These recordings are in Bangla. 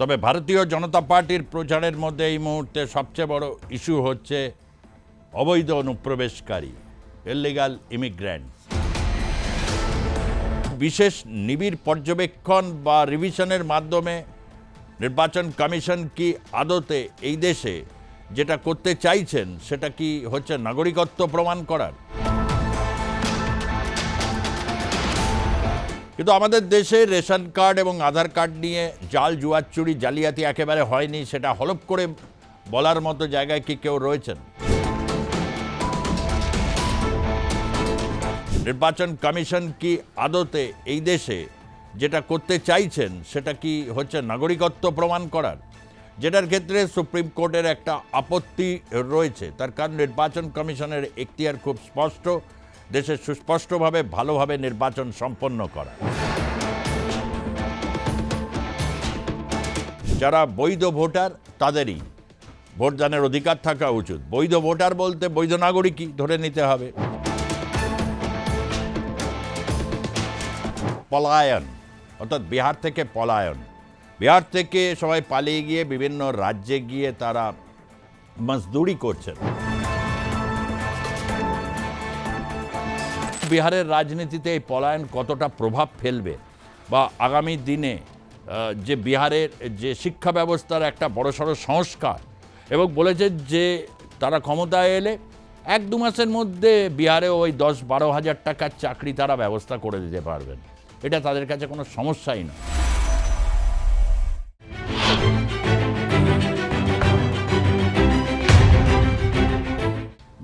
তবে ভারতীয় জনতা পার্টির প্রচারের মধ্যে এই মুহূর্তে সবচেয়ে বড় ইস্যু হচ্ছে অবৈধ অনুপ্রবেশকারী ইলিগাল ইমিগ্র্যান্ট বিশেষ নিবিড় পর্যবেক্ষণ বা রিভিশনের মাধ্যমে নির্বাচন কমিশন কি আদতে এই দেশে যেটা করতে চাইছেন, সেটা কি হচ্ছে নাগরিকত্ব প্রমাণ করার? কিন্তু আমাদের দেশে রেশন কার্ড এবং আধার কার্ড নিয়ে জাল, জুয়ার চুরি, জালিয়াতি একেবারে হয়নি, সেটা হলপ করে বলার মতো জায়গায় কি কেউ রয়েছেন? নির্বাচন কমিশন কি আদতে এই দেশে যেটা করতে চাইছেন, সেটা কি হচ্ছে নাগরিকত্ব প্রমাণ করার? যেটার ক্ষেত্রে সুপ্রিম কোর্টের একটা আপত্তি রয়েছে। তার কারণ নির্বাচন কমিশনের এখতিয়ার খুব স্পষ্ট। দেশে সুস্পষ্টভাবে ভালোভাবে নির্বাচন সম্পন্ন করা। যারা বৈধ ভোটার, তাদেরই। ভোটদানের অধিকার থাকা উচিত। বৈধ ভোটার বলতে বৈধ নাগরিকই ধরে নিতে হবে। পলায়ন, অর্থাৎ বিহার থেকে পলায়ন। বিহার থেকে সবাই পালিয়ে গিয়ে বিভিন্ন রাজ্যে গিয়ে তারা মজদুরি করছেন। বিহারের রাজনীতিতে এই পলায়ন কতটা প্রভাব ফেলবে বা আগামী দিনে যে বিহারের যে শিক্ষা ব্যবস্থার একটা বড়সড় সংস্কার এবং বলেছে যে তারা ক্ষমতায় এলে এক দু মাসের মধ্যে বিহারে ওই দশ বারো হাজার টাকার চাকরি তারা ব্যবস্থা করে দিতে পারবেন। এটা তাদের কাছে কোনো সমস্যাই নয়।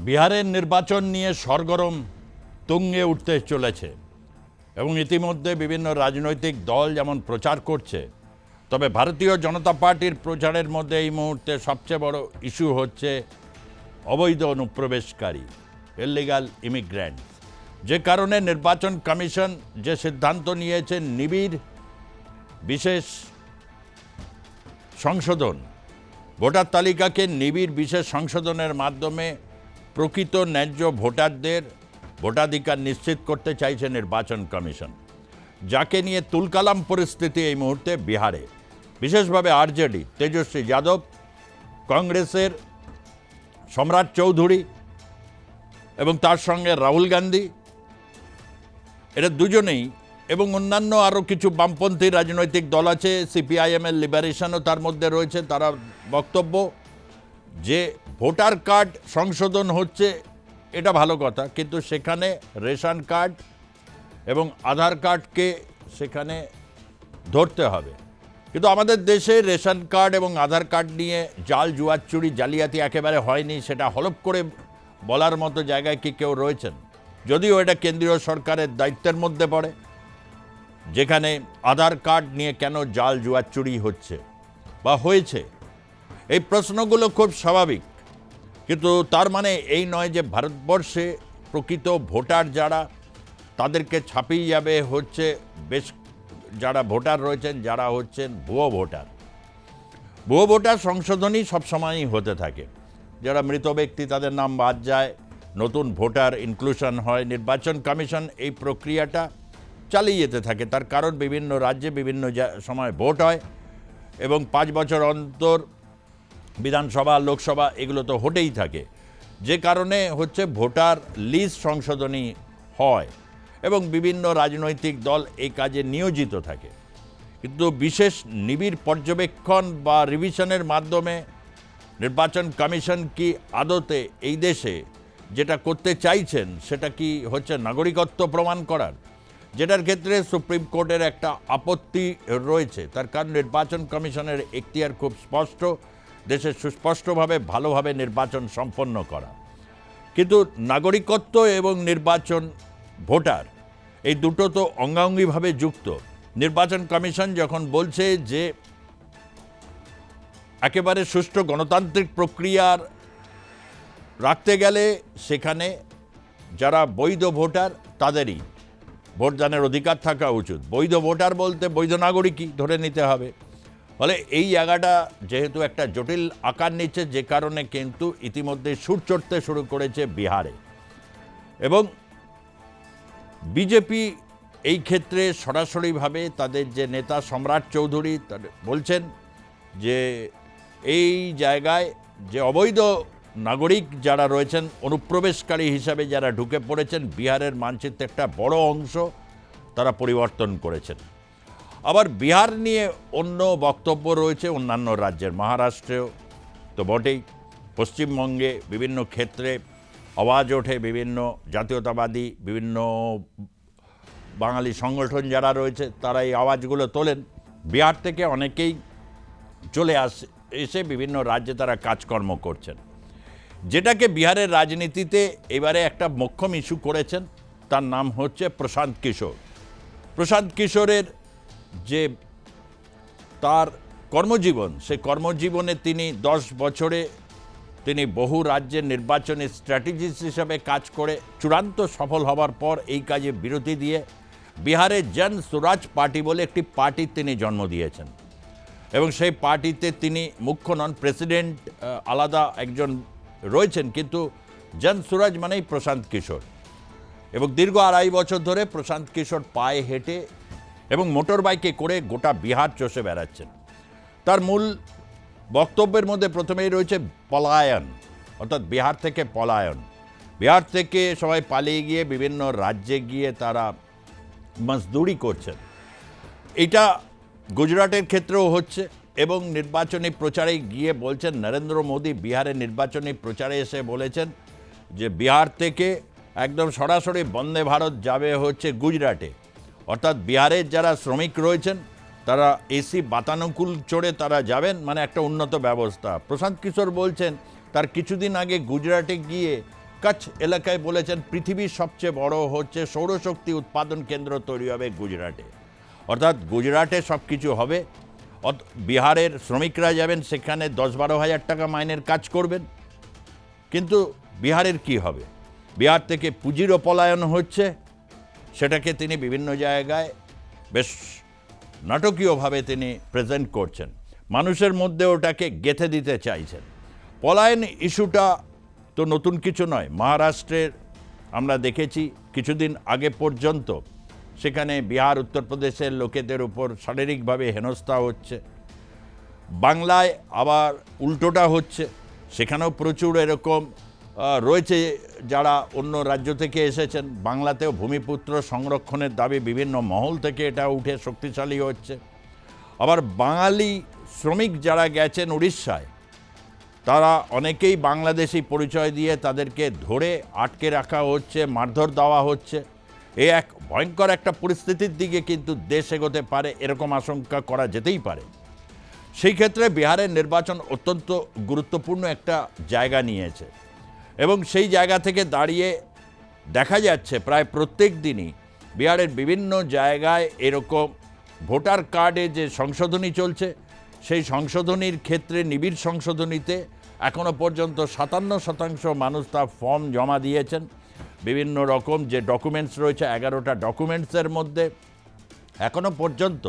বিহারের নির্বাচন নিয়ে সরগরম তুঙ্গে উঠতে চলেছে এবং ইতিমধ্যে বিভিন্ন রাজনৈতিক দল যেমন প্রচার করছে, তবে ভারতীয় জনতা পার্টির প্রচারের মধ্যে এই মুহূর্তে সবচেয়ে বড় ইস্যু হচ্ছে অবৈধ অনুপ্রবেশকারী ইলিগাল ইমিগ্র্যান্ট যে কারণে নির্বাচন কমিশন যে সিদ্ধান্ত নিয়েছে নিবিড়, বিশেষ সংশোধন, ভোটার তালিকাকে নিবিড়, বিশেষ সংশোধনের মাধ্যমে প্রকৃত ন্যায্য ভোটারদের ভোটাধিকার নিশ্চিত করতে চাইছে নির্বাচন কমিশন। যাকে নিয়ে তুলকালাম পরিস্থিতি এই মুহূর্তে বিহারে। বিশেষভাবে আরজেডি, তেজস্বী যাদব, কংগ্রেসের সম্রাট চৌধুরী এবং তার সঙ্গে রাহুল গান্ধী। এরা দুজনেই এবং অন্যান্য আরও কিছু বামপন্থী রাজনৈতিক দল আছে সিপিআইএমের লিবারেশনও তার মধ্যে রয়েছে, তারা বক্তব্য যে ভোটার কার্ড সংশোধন হচ্ছে এটা ভালো কথা, কিন্তু সেখানে রেশন কার্ড এবং আধার কার্ডকে সেখানে ধরতে হবে। কিন্তু আমাদের দেশে রেশন কার্ড এবং আধার কার্ড নিয়ে জাল, জুয়ার চুরি, জালিয়াতি একেবারে হয়নি, সেটা হলপ করে বলার মতো জায়গায় কি কেউ রয়েছেন? যদিও এটা কেন্দ্রীয় সরকারের দায়িত্বের মধ্যে পড়ে, যেখানে আধার কার্ড নিয়ে কেন জাল, জুয়ার চুরি হচ্ছে বা হয়েছে? এই প্রশ্নগুলো খুব স্বাভাবিক। কিন্তু তার মানে এই নয় যে ভারতবর্ষে প্রকৃত ভোটার যারা, তাদেরকে ছাপিয়ে যাবে হচ্ছে বেশ যারা ভোটার রয়েছেন, যারা হচ্ছেন ভুয়ো ভোটার। ভুয়ো ভোটার সংশোধনই সবসময়ই হতে থাকে। যারা মৃত ব্যক্তি, তাদের নাম বাদ যায়, নতুন ভোটার ইনক্লুশন হয়, নির্বাচন কমিশন এই প্রক্রিয়াটা চালিয়ে যেতে থাকে। তার কারণ বিভিন্ন রাজ্যে বিভিন্ন সময় ভোট হয় এবং পাঁচ বছর অন্তর বিধানসভা, লোকসভা, এগুলো তো হতেই থাকে। যে কারণে হচ্ছে ভোটার লিস্ট সংশোধনী হয় এবং বিভিন্ন রাজনৈতিক দল এই কাজে নিয়োজিত থাকে। কিন্তু বিশেষ নিবিড় পর্যবেক্ষণ বা রিভিশনের মাধ্যমে নির্বাচন কমিশন কি আদতে এই দেশে যেটা করতে চাইছেন, সেটা কি হচ্ছে নাগরিকত্ব প্রমাণ করার? যেটার ক্ষেত্রে সুপ্রিম কোর্টের একটা আপত্তি রয়েছে। তার কারণ নির্বাচন কমিশনের এখতিয়ার খুব স্পষ্ট। দেশে সুস্পষ্টভাবে ভালোভাবে নির্বাচন সম্পন্ন করা। কিন্তু নাগরিকত্ব এবং নির্বাচন ভোটার, এই দুটো তো অঙ্গাঙ্গিভাবে যুক্ত। নির্বাচন কমিশন যখন বলছে যে একেবারে সুষ্ঠু গণতান্ত্রিক প্রক্রিয়ার রাখতে গেলে সেখানে যারা বৈধ ভোটার, তাদেরই ভোটদানের অধিকার থাকা উচিত। বৈধ ভোটার বলতে বৈধ নাগরিকই ধরে নিতে হবে। ফলে এই জায়গাটা যেহেতু একটা জটিল আকার নিচ্ছে, যে কারণে কিন্তু ইতিমধ্যে সুর চড়তে শুরু করেছে বিহারে। এবং বিজেপি এই ক্ষেত্রে সরাসরিভাবে তাদের যে নেতা সম্রাট চৌধুরী বলছেন যে এই জায়গায় যে অবৈধ নাগরিক যারা রয়েছেন, অনুপ্রবেশকারী হিসাবে যারা ঢুকে পড়েছেন, বিহারের মানচিত্রে একটা বড় অংশ তারা পরিবর্তন করেছেন। আবার বিহার নিয়ে অন্য বক্তব্য রয়েছে অন্যান্য রাজ্যের, মহারাষ্ট্রেও তো বটেই। পশ্চিমবঙ্গে বিভিন্ন ক্ষেত্রে আওয়াজ ওঠে বিভিন্ন জাতীয়তাবাদী, বিভিন্ন বাঙালি সংগঠন যারা রয়েছে তারা এই আওয়াজগুলো তোলেন। বিহার থেকে অনেকেই চলে আস, এসে বিভিন্ন রাজ্যে তারা কাজকর্ম করছেন। যেটাকে বিহারের রাজনীতিতে এবারে একটা মোক্ষম ইস্যু করেছেন, তার নাম হচ্ছে প্রশান্ত কিশোর। প্রশান্ত কিশোরের যে তার কর্মজীবন, সেই কর্মজীবনে তিনি দশ বছরে তিনি বহু রাজ্যের নির্বাচনী স্ট্র্যাটেজিস্ট হিসাবে কাজ করে চূড়ান্ত সফল হবার পর এই কাজে বিরতি দিয়ে বিহারে জন সুরাজ পার্টি বলে একটি পার্টির তিনি জন্ম দিয়েছেন। এবং সেই পার্টিতে তিনি মুখ্য নন প্রেসিডেন্ট আলাদা একজন রয়েছেন, কিন্তু জন সুরাজ মানেই প্রশান্ত কিশোর। এবং দীর্ঘ আড়াই বছর ধরে প্রশান্ত কিশোর পায়ে হেঁটে এবং মোটর বাইকে করে গোটা বিহার চষে বেড়াচ্ছেন। তার মূল বক্তব্যের মধ্যে প্রথমেই রয়েছে পলায়ন, অর্থাৎ বিহার থেকে পলায়ন। বিহার থেকে সবাই পালিয়ে গিয়ে বিভিন্ন রাজ্যে গিয়ে তারা মজদুরি করছেন। এটা গুজরাটের ক্ষেত্রেও হচ্ছে এবং নির্বাচনী প্রচারে গিয়ে বলছেন নরেন্দ্র মোদী। বিহারের নির্বাচনী প্রচারে এসে বলেছেন যে বিহার থেকে একদম সরাসরি বন্দে ভারত যাবে হচ্ছে গুজরাটে। অর্থাৎ বিহারের যারা শ্রমিক রয়েছেন, তারা এসি বাতানুকূল চড়ে তারা যাবেন মানে একটা উন্নত ব্যবস্থা। প্রশান্ত কিশোর বলছেন, তার কিছুদিন আগে গুজরাটে গিয়ে কচ্ছ এলাকায় বলেছেন, পৃথিবীর সবচেয়ে বড় হচ্ছে সৌরশক্তি উৎপাদন কেন্দ্র তৈরি হবে গুজরাটে। অর্থাৎ গুজরাটে সব কিছু হবে বিহারের শ্রমিকরা যাবেন, সেখানে দশ বারো হাজার টাকা মাইনের কাজ করবেন। কিন্তু বিহারের কি হবে? বিহার থেকে পুঁজিরও পলায়ন হচ্ছে সেটাকে তিনি বিভিন্ন জায়গায় বেশ নাটকীয়ভাবে তিনি প্রেজেন্ট করছেন। মানুষের মধ্যে ওটাকে গেঁথে দিতে চাইছেন। পলায়ন ইস্যুটা তো নতুন কিছু নয়। মহারাষ্ট্রের আমরা দেখেছি কিছুদিন আগে পর্যন্ত সেখানে বিহার, উত্তরপ্রদেশের লোকেদের উপর শারীরিকভাবে হেনস্থা হচ্ছে। বাংলায় আবার উল্টোটা হচ্ছে। সেখানেও প্রচুর এরকম রয়েছে যারা অন্য রাজ্য থেকে এসেছেন। বাংলাতেও ভূমিপুত্র সংরক্ষণের দাবি বিভিন্ন মহল থেকে এটা উঠে শক্তিশালী হচ্ছে। আবার বাঙালি শ্রমিক যারা গেছেন উড়িষ্যায়, তারা অনেকেই বাংলাদেশি পরিচয় দিয়ে তাদেরকে ধরে আটকে রাখা হচ্ছে, মারধর দেওয়া হচ্ছে। এ এক ভয়ঙ্কর একটা পরিস্থিতির দিকে কিন্তু দেশ এগোতে পারে, এরকম আশঙ্কা করা যেতেই পারে। সেই ক্ষেত্রে বিহারের নির্বাচন অত্যন্ত গুরুত্বপূর্ণ একটা জায়গা নিয়েছে। এবং সেই জায়গা থেকে দাঁড়িয়ে দেখা যাচ্ছে প্রায় প্রত্যেক দিনই বিহারের বিভিন্ন জায়গায় এরকম ভোটার কার্ডে যে সংশোধনী চলছে, সেই সংশোধনীর ক্ষেত্রে নিবিড় সংশোধনীতে এখনও পর্যন্ত সাতান্ন শতাংশ মানুষ তার ফর্ম জমা দিয়েছেন। বিভিন্ন রকম যে ডকুমেন্টস রয়েছে, এগারোটা ডকুমেন্টসের মধ্যে এখনও পর্যন্ত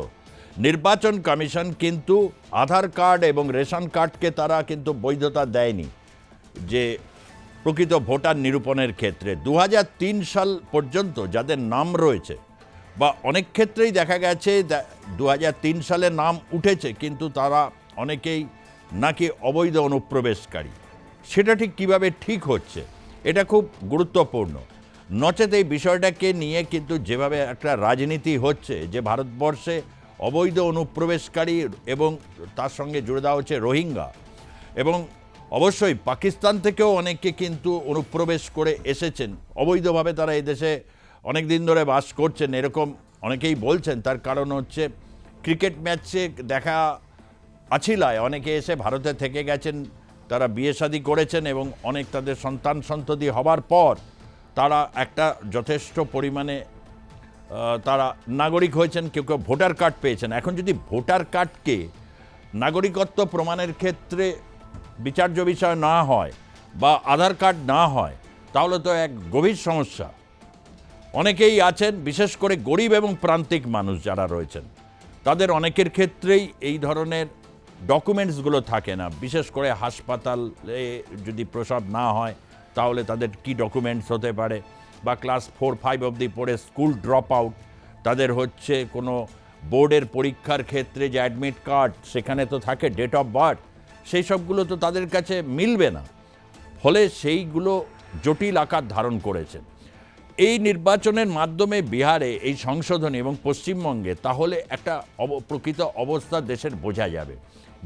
নির্বাচন কমিশন কিন্তু আধার কার্ড এবং রেশন কার্ডকে তারা কিন্তু বৈধতা দেয়নি। যে প্রকৃত ভোটার নিরূপণের ক্ষেত্রে দু হাজার তিন সাল পর্যন্ত যাদের নাম রয়েছে, বা অনেক ক্ষেত্রেই দেখা গেছে দু হাজার তিন সালে নাম উঠেছে, কিন্তু তারা অনেকেই নাকি অবৈধ অনুপ্রবেশকারী। সেটা ঠিক কীভাবে ঠিক হচ্ছে, এটা খুব গুরুত্বপূর্ণ। নচেত এই বিষয়টাকে নিয়ে কিন্তু যেভাবে একটা রাজনীতি হচ্ছে, যে ভারতবর্ষে অবৈধ অনুপ্রবেশকারী এবং তার সঙ্গে জুড়ে দেওয়া হচ্ছে রোহিঙ্গা এবং অবশ্যই পাকিস্তান থেকেও অনেকে কিন্তু অনুপ্রবেশ করে এসেছেন। অবৈধভাবে তারা এদেশে অনেক দিন ধরে বাস করছেন, এরকম অনেকেই বলছেন। তার কারণ হচ্ছে ক্রিকেট ম্যাচে দেখা আছিলায়। অনেকে এসে ভারতে থেকে গেছেন, তারা বিয়ে শাদী করেছেন এবং অনেক তাদের সন্তান সন্ততি হবার পর তারা একটা যথেষ্ট পরিমাণে তারা নাগরিক হয়েছেন, কেউ কেউ ভোটার কার্ড পেয়েছেন। এখন যদি ভোটার কার্ডকে নাগরিকত্ব প্রমাণের ক্ষেত্রে বিচার্য বিষয় না হয় বা আধার কার্ড না হয়, তাহলে তো এক গভীর সমস্যা। অনেকেই আছেন, বিশেষ করে গরিব এবং প্রান্তিক মানুষ যারা রয়েছেন। তাদের অনেকের ক্ষেত্রেই এই ধরনের ডকুমেন্টসগুলো থাকে না। বিশেষ করে হাসপাতালে যদি প্রসব না হয়, তাহলে তাদের কি ডকুমেন্টস হতে পারে? বা ক্লাস ফোর, ফাইভ অবধি পড়ে স্কুল ড্রপ আউট, তাদের হচ্ছে কোনো বোর্ডের পরীক্ষার ক্ষেত্রে যে অ্যাডমিট কার্ড, সেখানে তো থাকে, ডেট অফ বার্থ। সেই সবগুলো তো তাদের কাছে মিলবে না। ফলে সেইগুলো জটিল আকার ধারণ করেছে। এই নির্বাচনের মাধ্যমে বিহারে এই সংশোধনী এবং পশ্চিমবঙ্গে তাহলে একটা প্রকৃত অবস্থা দেশের বোঝা যাবে।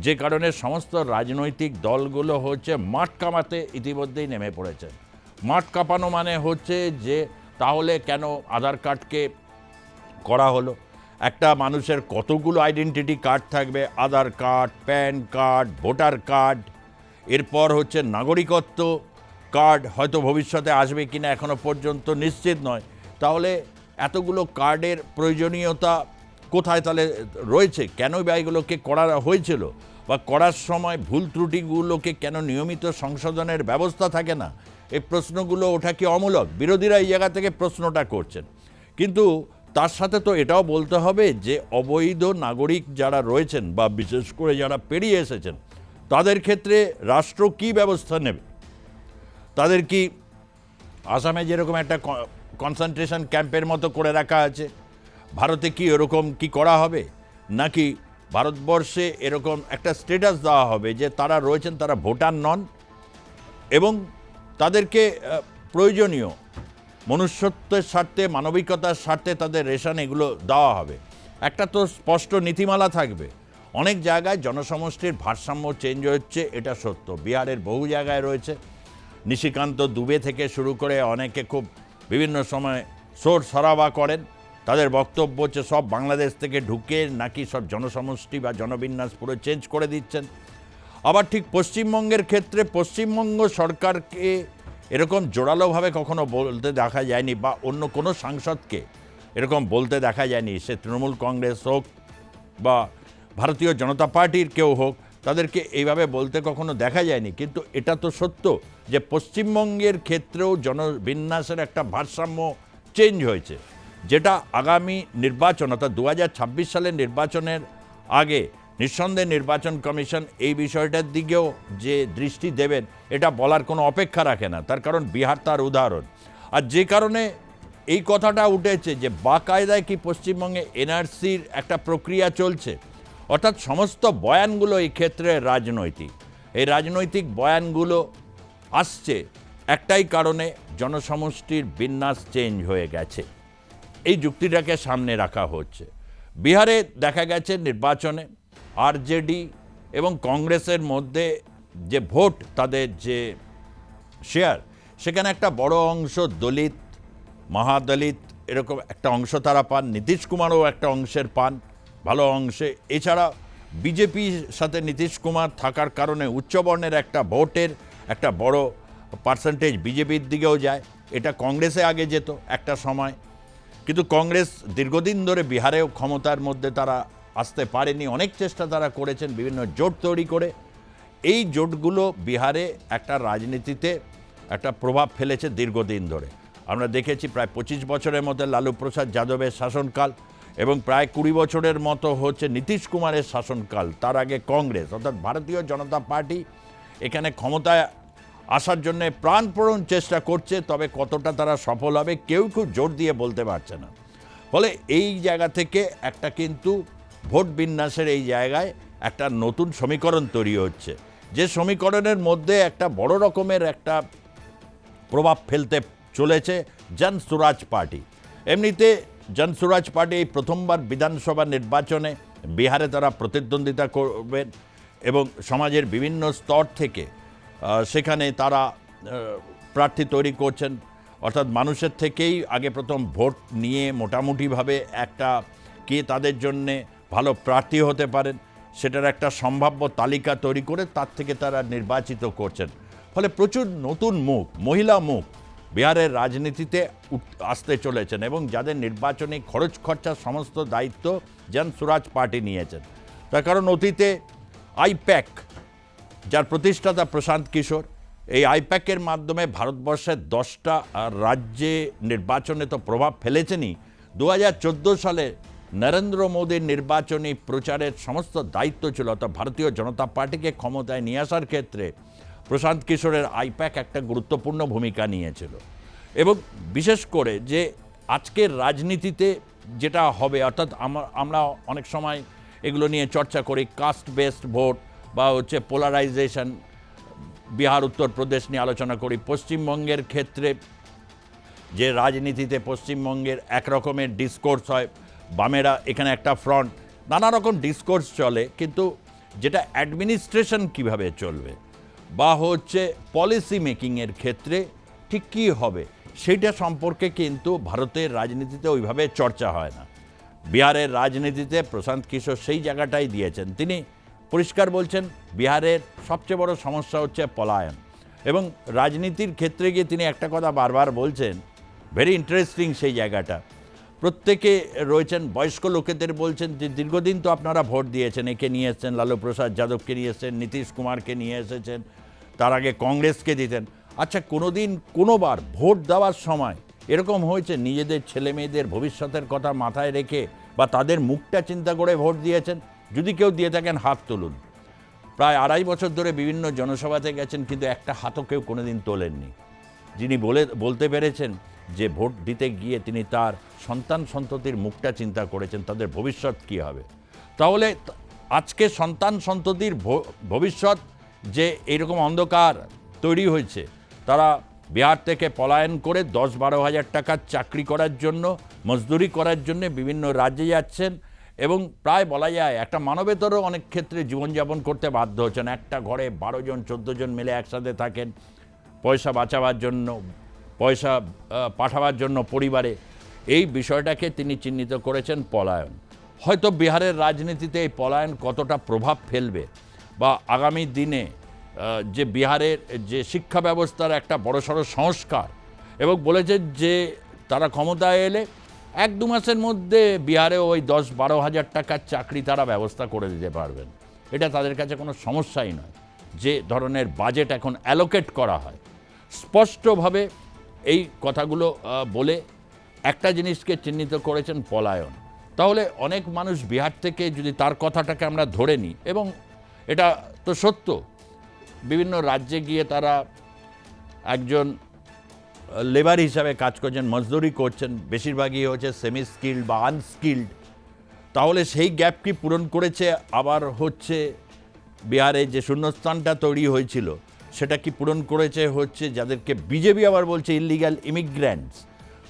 যে কারণে সমস্ত রাজনৈতিক দলগুলো হচ্ছে মাঠ কামাতে ইতিমধ্যেই নেমে পড়েছে। মাঠ কাঁপানো মানে হচ্ছে যে তাহলে কেন আধার কার্ডকে করা হলো? একটা মানুষের কতগুলো আইডেন্টিটি কার্ড থাকবে? Aadhaar card PAN card voter card এরপর হচ্ছে নাগরিকত্ব কার্ড হয়তো ভবিষ্যতে আসবে কিনা এখনও পর্যন্ত নিশ্চিত নয়। তাহলে এতগুলো কার্ডের প্রয়োজনীয়তা কোথায় তাহলে রয়েছে? কেন বা এগুলোকে করা হয়েছিল? বা করার সময় ভুল ত্রুটিগুলোকে কেন নিয়মিত সংশোধনের ব্যবস্থা থাকে না? এই প্রশ্নগুলো ওঠা কি অমূলক? বিরোধীরা এই জায়গা থেকে প্রশ্নটা করছেন। কিন্তু তার সাথে তো এটাও বলতে হবে যে অবৈধ নাগরিক যারা রয়েছেন বা বিশেষ করে যারা পেরিয়ে এসেছেন, তাদের ক্ষেত্রে রাষ্ট্র কি ব্যবস্থা নেবে? তাদের কি আসামে যেরকম একটা কনসেন্ট্রেশন ক্যাম্পের মতো করে রাখা আছে, ভারতে কি এরকম কি করা হবে? নাকি ভারতবর্ষে এরকম একটা স্টেটাস দেওয়া হবে যে তারা রয়েছেন, তারা ভোটার নন এবং তাদেরকে প্রয়োজনীয় মনুষ্যত্বের স্বার্থে, মানবিকতার স্বার্থে তাদের রেশন এগুলো দেওয়া হবে। একটা তো স্পষ্ট নীতিমালা থাকবে। অনেক জায়গায় জনসমষ্টির ভারসাম্য চেঞ্জ হচ্ছে, এটা সত্য। বিহারের বহু জায়গায় রয়েছে। নিশিকান্ত দুবে থেকে শুরু করে অনেকে খুব বিভিন্ন সময় সোর সরাবা করেন। তাদের বক্তব্য হচ্ছে, সব বাংলাদেশ থেকে ঢুকে নাকি সব জনসমষ্টি বা জনবিন্যাস পুরো চেঞ্জ করে দিচ্ছেন। আবার ঠিক পশ্চিমবঙ্গের ক্ষেত্রে পশ্চিমবঙ্গ সরকারকে এরকম জোরালোভাবে কখনো বলতে দেখা যায়নি বা অন্য কোনো সাংসদকে এরকম বলতে দেখা যায়নি, সে তৃণমূল কংগ্রেস হোক বা ভারতীয় জনতা পার্টির কেউ হোক, তাদেরকে এইভাবে বলতে কখনো দেখা যায়নি। কিন্তু এটা তো সত্য যে পশ্চিমবঙ্গের ক্ষেত্রেও জনবিন্যাসের একটা ভারসাম্য চেঞ্জ হয়েছে। যেটা আগামী নির্বাচন অর্থাৎ দু হাজার ছাব্বিশ সালের নির্বাচনের আগে নিঃসন্দেহে নির্বাচন কমিশন এই বিষয়টার দিকেও যে দৃষ্টি দেবেন, এটা বলার কোনো অপেক্ষা রাখে না। তার কারণ বিহার তার উদাহরণ। আর যে কারণে এই কথাটা উঠেছে যে বাকায়দায় কি পশ্চিমবঙ্গে এনআরসির একটা প্রক্রিয়া চলছে, অর্থাৎ সমস্ত বয়ানগুলো এই ক্ষেত্রে রাজনৈতিক। এই রাজনৈতিক বয়ানগুলো আসছে, একটাই কারণে জনসমষ্টির বিন্যাস চেঞ্জ হয়ে গেছে। এই যুক্তিটাকে সামনে রাখা হচ্ছে। বিহারে দেখা গেছে নির্বাচনে আরজেডি এবং কংগ্রেসের মধ্যে যে ভোট, তাদের যে শেয়ার সেখানে একটা বড় অংশ দলিত, মহাদলিত এরকম একটা অংশ তারা পান, নীতিশ কুমারও একটা অংশের পান, ভালো অংশে। এছাড়া বিজেপির সাথে নীতিশ কুমার থাকার কারণে উচ্চবর্ণের একটা ভোটের একটা বড় পার্সেন্টেজ বিজেপির দিকেও যায়। এটা কংগ্রেসে আগে যেত একটা সময়। কিন্তু কংগ্রেস দীর্ঘদিন ধরে বিহারেও ক্ষমতার মধ্যে তারা আসতে পারেনি। অনেক চেষ্টা তারা করেছেন, বিভিন্ন জোট তৈরি করে। এই জোটগুলো বিহারে একটা রাজনীতিতে একটা প্রভাব ফেলেছে দীর্ঘদিন ধরে। আমরা দেখেছি প্রায় পঁচিশ বছরের মধ্যে লালু প্রসাদ যাদবের শাসনকাল এবং প্রায় কুড়ি বছরের মতো হচ্ছে নীতিশ কুমারের শাসনকাল, তার আগে কংগ্রেস। অর্থাৎ ভারতীয় জনতা পার্টি এখানে ক্ষমতায় আসার জন্য প্রাণপূরণ চেষ্টা করছে, তবে কতটা তারা সফল হবে কেউ কেউ জোর দিয়ে বলতে পারছে না। ফলে এই জায়গা থেকে একটা কিন্তু ভোট বিন্যাসের এই জায়গায় একটা নতুন সমীকরণ তৈরি হচ্ছে। যে সমীকরণের মধ্যে একটা বড় রকমের একটা প্রভাব ফেলতে চলেছে জন সুরাজ পার্টি। এমনিতে জন সুরাজ পার্টি এই প্রথমবার বিধানসভা নির্বাচনে বিহারে তারা প্রতিদ্বন্দ্বিতা করবেন এবং সমাজের বিভিন্ন স্তর থেকে সেখানে তারা প্রার্থী তৈরি করছেন। অর্থাৎ মানুষের থেকেই আগে প্রথম ভোট নিয়ে মোটামুটিভাবে একটা কে তাদের জন্যে ভালো প্রার্থী হতে পারেন, সেটার একটা সম্ভাব্য তালিকা তৈরি করে তার থেকে তারা নির্বাচিত করছেন। ফলে প্রচুর নতুন মুখ, মহিলা মুখ বিহারের রাজনীতিতে আসতে চলেছেন এবং যাদের নির্বাচনী খরচ খরচার সমস্ত দায়িত্ব যেন সুরাজ পার্টি নিয়েছেন। তার কারণ অতীতে আইপ্যাক, যার প্রতিষ্ঠাতা প্রশান্ত কিশোর, এই আইপ্যাকের মাধ্যমে ভারতবর্ষের দশটা রাজ্যে নির্বাচনে তো প্রভাব ফেলেছেনই। দু হাজার চোদ্দ সালে নরেন্দ্র মোদীর নির্বাচনী প্রচারের সমস্ত দায়িত্ব ছিল, অর্থাৎ ভারতীয় জনতা পার্টিকে ক্ষমতায় নিয়ে আসার ক্ষেত্রে প্রশান্ত কিশোরের আইপ্যাক একটা গুরুত্বপূর্ণ ভূমিকা নিয়েছিল। এবং বিশেষ করে যে আজকের রাজনীতিতে যেটা হবে, অর্থাৎ আমরা অনেক সময় এগুলো নিয়ে চর্চা করি কাস্ট বেসড ভোট বা হচ্ছে পোলারাইজেশন বিহার, উত্তরপ্রদেশ নিয়ে আলোচনা করি। পশ্চিমবঙ্গের ক্ষেত্রে যে রাজনীতিতে পশ্চিমবঙ্গের এক রকমের ডিসকোর্স হয় বামেরা এখানে একটা ফ্রন্ট নানা রকম ডিসকোর্স চলে, কিন্তু যেটা অ্যাডমিনিস্ট্রেশন কীভাবে চলবে, বা হচ্ছে পলিসি মেকিংয়ের ক্ষেত্রে ঠিক কী হবে সেটা সম্পর্কে কিন্তু ভারতের রাজনীতিতে ওইভাবে চর্চা হয় না। বিহারের রাজনীতিতে প্রশান্ত কিশোর সেই জায়গাটাই দিয়েছেন। তিনি পরিষ্কার বলছেন, বিহারের সবচেয়ে বড় সমস্যা হচ্ছে পলায়ন। এবং রাজনীতির ক্ষেত্রে গিয়ে তিনি একটা কথা বারবার বলছেন ভেরি ইন্টারেস্টিং সেই জায়গাটা। প্রত্যেকে রয়েছেন বয়স্ক লোকেদের বলছেন যে দীর্ঘদিন তো আপনারা ভোট দিয়েছেন, একে নিয়ে এসেছেন, লালু প্রসাদ যাদবকে নিয়ে এসেছেন, নীতিশ কুমারকে নিয়ে এসেছেন, তার আগে কংগ্রেসকে দিতেন। আচ্ছা কোনো দিন কোনোবার ভোট দেওয়ার সময় এরকম হয়েছে নিজেদের ছেলে মেয়েদের ভবিষ্যতের কথা মাথায় রেখে বা তাদের মুখটা চিন্তা করে ভোট দিয়েছেন? যদি কেউ দিয়ে থাকেন, হাত তুলুন। প্রায় আড়াই বছর ধরে বিভিন্ন জনসভাতে গেছেন, কিন্তু একটা হাতও কেউ কোনোদিন তোলেননি। যিনি বলে, বলতে পেরেছেন যে ভোট দিতে গিয়ে তিনি তার সন্তান সন্ততির মুখটা চিন্তা করেছেন, তাদের ভবিষ্যৎ কী হবে? তাহলে আজকে সন্তান সন্ততির ভবিষ্যৎ যে এরকম অন্ধকার তৈরি হয়েছে, তারা বিহার থেকে পলায়ন করে দশ বারো হাজার টাকার চাকরি করার জন্য, মজদুরি করার জন্য বিভিন্ন রাজ্যে যাচ্ছেন এবং প্রায় বলা যায় একটা মানবেতরও অনেক ক্ষেত্রে জীবনযাপন করতে বাধ্য হচ্ছেন। একটা ঘরে বারো জন, চোদ্দ জন মিলে একসাথে থাকেন, পয়সা বাঁচাবার জন্য পয়সা পাঠাবার জন্য পরিবারে। এই বিষয়টাকে তিনি চিহ্নিত করেছেন পলায়ন। হয়তো বিহারের রাজনীতিতে এই পলায়ন কতটা প্রভাব ফেলবে বা আগামী দিনে যে বিহারের যে শিক্ষা ব্যবস্থার একটা বড়সড় সংস্কার এবং বলেছে যে তারা ক্ষমতায় এলে এক দু মাসের মধ্যে বিহারে ওই দশ বারো হাজার টাকার চাকরি তারা ব্যবস্থা করে দিতে পারবেন। এটা তাদের কাছে কোনো সমস্যাই নয়। যে ধরনের বাজেট এখন অ্যালোকেট করা হয়। স্পষ্টভাবে এই কথাগুলো বলে একটা জিনিসকে চিহ্নিত করেছেন পলায়ন। তাহলে অনেক মানুষ বিহার থেকে যদি তার কথাটাকে আমরা ধরে নিই, এবং এটা তো সত্য, বিভিন্ন রাজ্যে গিয়ে তারা একজন লেবার হিসাবে কাজ করছেন, মজদুরি করছেন, বেশিরভাগই হচ্ছে সেমি স্কিল্ড বা আনস্কিল্ড তাহলে সেই গ্যাপ কি পূরণ করেছে, আবার হচ্ছে বিহারে যে শূন্যস্থানটা তৈরি হয়েছিল সেটা কি পূরণ করেছে, হচ্ছে যাদেরকে বিজেপি আবার বলছে ইলিগাল ইমিগ্র্যান্টস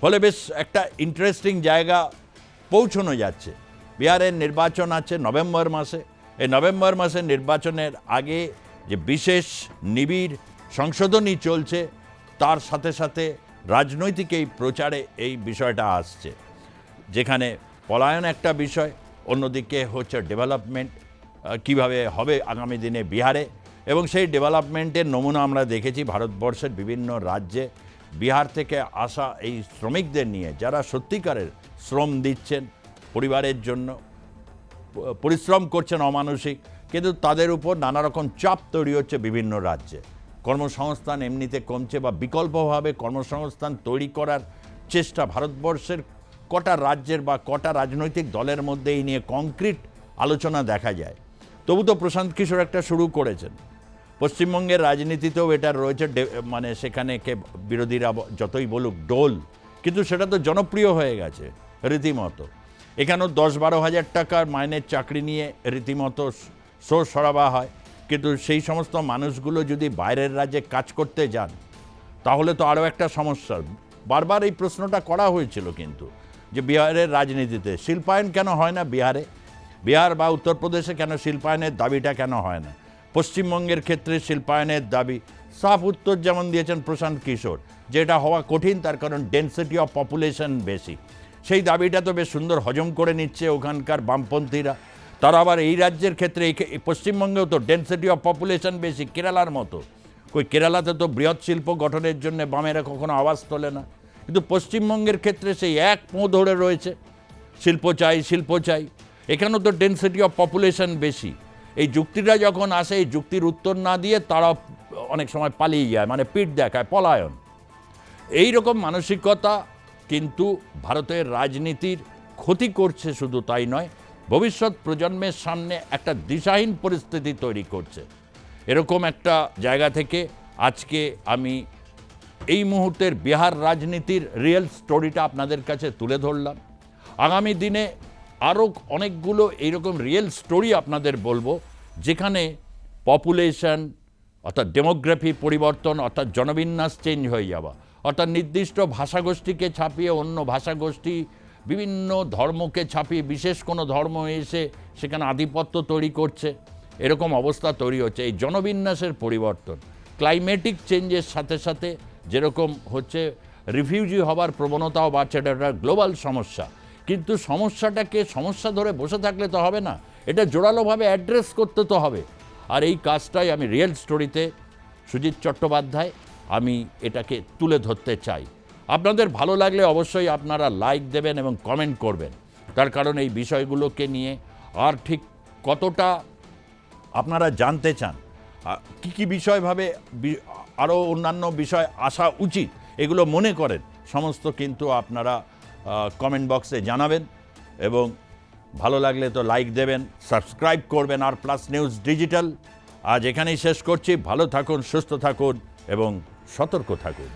ফলে বেশ একটা ইন্টারেস্টিং জায়গা পৌঁছানো যাচ্ছে। বিহারের নির্বাচন আছে নভেম্বর মাসে। এই নভেম্বর মাসে নির্বাচনের আগে যে বিশেষ নিবিড় সংশোধনী চলছে, তার সাথে সাথে রাজনৈতিক এই প্রচারে এই বিষয়টা আসছে। যেখানে পলায়ন একটা বিষয়, অন্যদিকে হচ্ছে ডেভেলপমেন্ট কীভাবে হবে আগামী দিনে বিহারে। এবং সেই ডেভেলপমেন্টের নমুনা আমরা দেখেছি ভারতবর্ষের বিভিন্ন রাজ্যে। বিহার থেকে আসা এই শ্রমিকদের নিয়ে যারা সত্যিকারের শ্রম দিচ্ছেন, পরিবারের জন্য, পরিশ্রম করছেন অমানসিক, কিন্তু তাদের উপর নানা রকম চাপ তৈরি হচ্ছে বিভিন্ন রাজ্যে। কর্মসংস্থান এমনিতে কমছে বা বিকল্পভাবে কর্মসংস্থান তৈরি করার চেষ্টা ভারতবর্ষের কটা রাজ্যের বা কটা রাজনৈতিক দলের মধ্যে এই নিয়ে কংক্রিট আলোচনা দেখা যায়। তবু তো প্রশান্ত কিশোর একটা শুরু করেছেন। পশ্চিমবঙ্গের রাজনীতিতেও এটা রয়েছে মানে সেখানে কে বিরোধীরা যতই বলুক, ডোল। কিন্তু সেটা তো জনপ্রিয় হয়ে গেছে রীতিমতো। এখানেও দশ বারো হাজার টাকার মাইনের চাকরি নিয়ে রীতিমতো সোর সরাবা হয়। কিন্তু সেই সমস্ত মানুষগুলো যদি বাইরের রাজ্যে কাজ করতে যান, তাহলে তো আরও একটা সমস্যা। বারবার এই প্রশ্নটা করা হয়েছিল কিন্তু, যে বিহারের রাজনীতিতে শিল্পায়ন কেন হয় না বিহারে? বিহার বা উত্তরপ্রদেশে কেন শিল্পায়নের দাবিটা কেন হয় না? পশ্চিমবঙ্গের ক্ষেত্রে শিল্পায়নের দাবি। সাফ উত্তর যেমন দিয়েছেন প্রশান্ত কিশোর যে এটা হওয়া কঠিন, তার কারণ ডেন্সিটি অফ পপুলেশন বেশি। সেই দাবিটা তো বেশ সুন্দর হজম করে নিচ্ছে ওখানকার বামপন্থীরা। তারা আবার এই রাজ্যের ক্ষেত্রে পশ্চিমবঙ্গেও তো ডেন্সিটি অফ পপুলেশন বেশি, কেরালার মতো। কই, কেরালাতে তো বৃহৎ শিল্প গঠনের জন্য বামেরা কখনো আওয়াজ তোলে না। কিন্তু পশ্চিমবঙ্গের ক্ষেত্রে সেই এক পো ধরে রয়েছে। শিল্প চাই শিল্প চাই। এখানেও তো ডেন্সিটি অফ পপুলেশন বেশি। এই যুক্তিটা যখন আসে, এই যুক্তির উত্তর না দিয়ে তারা অনেক সময় পালিয়ে যায় মানে পিঠ দেখায়, পলায়ন। এই রকম মানসিকতা কিন্তু ভারতের রাজনীতির ক্ষতি করছে শুধু তাই নয়, ভবিষ্যৎ প্রজন্মের সামনে একটা দিশাহীন পরিস্থিতি তৈরি করছে। এরকম একটা জায়গা থেকে আজকে আমি এই মুহূর্তের বিহার রাজনীতির রিয়েল স্টোরিটা আপনাদের কাছে তুলে ধরলাম। আগামী দিনে আরও অনেকগুলো এইরকম রিয়েল স্টোরি আপনাদের বলব, যেখানে পপুলেশন অর্থাৎ ডেমোগ্রাফি পরিবর্তন, অর্থাৎ জনবিন্যাস চেঞ্জ হয়ে যাওয়া। অর্থাৎ নির্দিষ্ট ভাষাগোষ্ঠীকে ছাপিয়ে অন্য ভাষাগোষ্ঠী বিভিন্ন ধর্মকে ছাপিয়ে, বিশেষ কোনো ধর্ম এসে সেখানে আধিপত্য তৈরি করছে। এরকম অবস্থা তৈরি হচ্ছে। এই জনবিন্যাসের পরিবর্তন ক্লাইমেটিক চেঞ্জের সাথে সাথে যেরকম হচ্ছে রিফিউজি হবার প্রবণতাও বাড়ছে। এটা একটা গ্লোবাল সমস্যা। কিন্তু সমস্যাটাকে সমস্যা ধরে বসে থাকলে তো হবে না। এটা জোরালোভাবে অ্যাড্রেস করতে তো হবে। আর এই কাজটাই আমি রিয়েল স্টোরিতে সুজিত চট্টোপাধ্যায়, আমি এটাকে তুলে ধরতে চাই। আপনাদের ভালো লাগলে অবশ্যই আপনারা লাইক দেবেন এবং কমেন্ট করবেন। তার কারণ এই বিষয়গুলোকে নিয়ে আর ঠিক কতটা আপনারা জানতে চান কি কি বিষয়ভাবে আরও অন্যান্য বিষয় আসা উচিত, এগুলো মনে করেন। সমস্ত কিন্তু আপনারা কমেন্ট বক্সে জানাবেন এবং ভালো লাগলে তো লাইক দেবেন সাবস্ক্রাইব করবেন আর প্লাস নিউজ ডিজিটাল আজ এখানেই শেষ করছি, ভালো থাকুন, সুস্থ থাকুন এবং সতর্ক থাকুন।